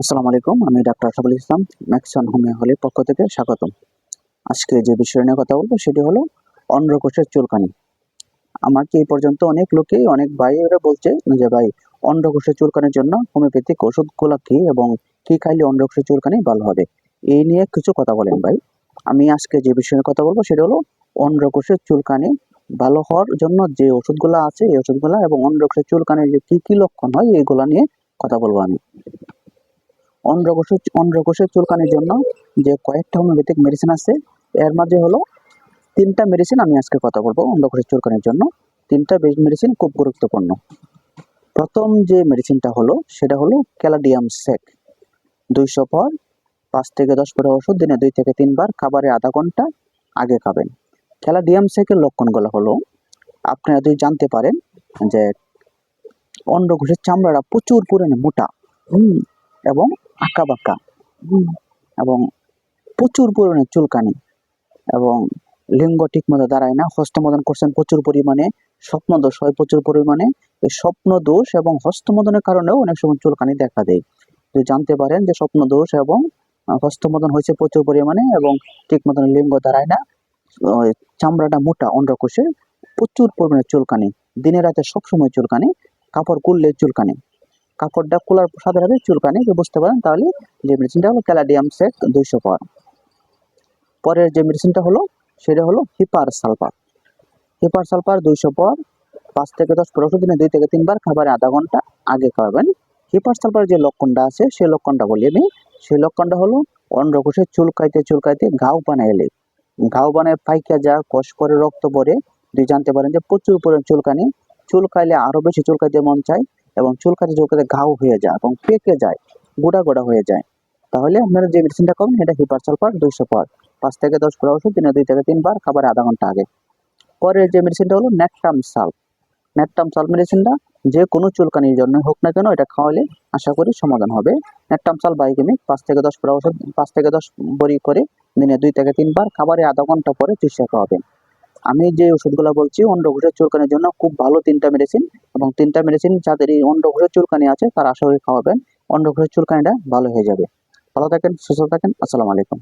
আসসালামু আলাইকুম, আমি doctor Ashaful Islam Maxon homeo হলের পক্ষ থেকে স্বাগতম। আজকে যে বিষয় নিয়ে কথা বলব সেটি হলো অন্ধ্রকোষের চুলকানি। আমাকে এই পর্যন্ত অনেক লোকেই, অনেক ভাইয়েরা বলছে যে, ভাই অন্ধ্রকোষের চুলকানির জন্য হোমিওপ্যাথিক ওষুধগুলো কি এবং কি খাইলে অন্ধ্রকোষের চুলকানি ভালো হবে? এই নিয়ে কিছু কথা বলেন ভাই। আমি আজকে যে বিষয়ে কথা বলব সেটা হলো অন্ধ্রকোষের চুলকানি ভালো হওয়ার জন্য যে ওষুধগুলো আছে, এই ওষুধগুলো এবং অন্ধ্রকোষের চুলকানির যে কী কী লক্ষণ হয়, এইগুলো নিয়ে কথা বলব আমি। অন্ধ্রকোষের অন্ধ্রকোষের চুলকানির জন্য যে কয়েকটা হোমিওপ্যাথিক মেডিসিন আছে, এর মাঝে হলো তিনটা মেডিসিন আমি আজকে কথা বলব অন্ধ্রকোষের চুলকানির জন্য। তিনটা মেডিসিন খুব গুরুত্বপূর্ণ। প্রথম যে মেডিসিনটা হলো, সেটা হলো ক্যালাডিয়াম সেক দুইশো পর পাঁচ থেকে দশ পরে ওষুধ দিনে দুই থেকে তিনবার খাবারের আধা ঘণ্টা আগে খাবেন। ক্যালাডিয়াম সেকের লক্ষণগুলো হলো আপনারা যদি জানতে পারেন যে অন্ডকোষের চামড়াটা প্রচুর পরিমাণে মোটা, হুম, এবং আঁকা বাঁকা। এবং প্রচুর পরিমাণে চুলকানি। এবং লিঙ্গ ঠিক মতো দাঁড়ায় না। হস্তমদন করছেন প্রচুর পরিমাণে। স্বপ্ন দোষ হয় প্রচুর পরিমাণে। এই স্বপ্ন দোষ এবং হস্তমদনের কারণেও অনেক সময় চুলকানি দেখা দেয়। যদি জানতে পারেন যে স্বপ্ন দোষ এবং হস্তমদন হয়েছে প্রচুর পরিমাণে এবং ঠিক মতন লিঙ্গ দাঁড়ায় না চামড়াটা মোটা অন্ডকোষে প্রচুর পরিমাণে চুলকানি। দিনে রাতে সবসময় চুলকানি, কাপড় কুললে চুলকানি। কাপড়টা খোলার সাথে সাথে চুলকানি বুঝতে পারেন তাহলে যে মেডিসিনটা হলো ক্যালাডিয়াম সেক দুইশো পাওয়ার পরের যে মেডিসিনটা হলো, সেটা হলো হিপার সালফার হিপার সালফার দুইশো পর, পাঁচ থেকে দশ ওষুধ দিনে দুই থেকে তিনবার খাবারে আধা ঘণ্টা আগে খাওয়াবেন হিপার সালফার যে লক্ষণটা আছে, সেই লক্ষণটা বলি আমি। সেই লক্ষণটা হলো অন্ডকোষে চুলকাইতে চুলকাইতে ঘাও বানাইলে ঘাও বানায় পাইকা যা কষ করে রক্ত পরে দুই জানতে পারেন যে প্রচুর পরিমাণ চুলকানি। চুলকাইলে আরও বেশি চুলকাইতে মন চায়। এবং চুলকাতে চুলকাতে ঘাও হয়ে যায় এবং পেকে যায়, গোড়া গোড়া হয়ে যায়। তাহলে আপনারা যে মেডিসিনটা খাবেন, এটা হিপার সালফার দুইশো পর পাঁচ থেকে দশ পর ওষুধ, দিনে দুই থেকে তিনবার, খাবার আধা ঘণ্টা আগে। পরের যে মেডিসিনটা হলো ন্যাটটাম সাল ন্যাটটাম সাল মেডিসিনটা যে কোনো চুলকানির জন্য হোক না কেন, এটা খাওয়ালে আশা করি সমাধান হবে। ন্যাটটাম সাল বাইকেমিক পাঁচ থেকে দশ পর ওষুধ, পাঁচ থেকে দশ বড়ি করে দিনে দুই থেকে তিনবার, খাবারে আধা ঘণ্টা পরে চিকিৎসা খাওয়াবেন আমি যে ওষুধগুলো বলছি অন্ডঘোষের চুলকানির জন্য খুব ভালো তিনটা মেডিসিন এবং তিনটা মেডিসিন যাদের এই অন্ডঘোষের চুলকানি আছে, তারা আশা করি খাওয়াবেন। অন্ডঘোষের চুলকানিটা ভালো হয়ে যাবে। ভালো থাকেন, সুস্থ থাকেন, আসসালামু আলাইকুম।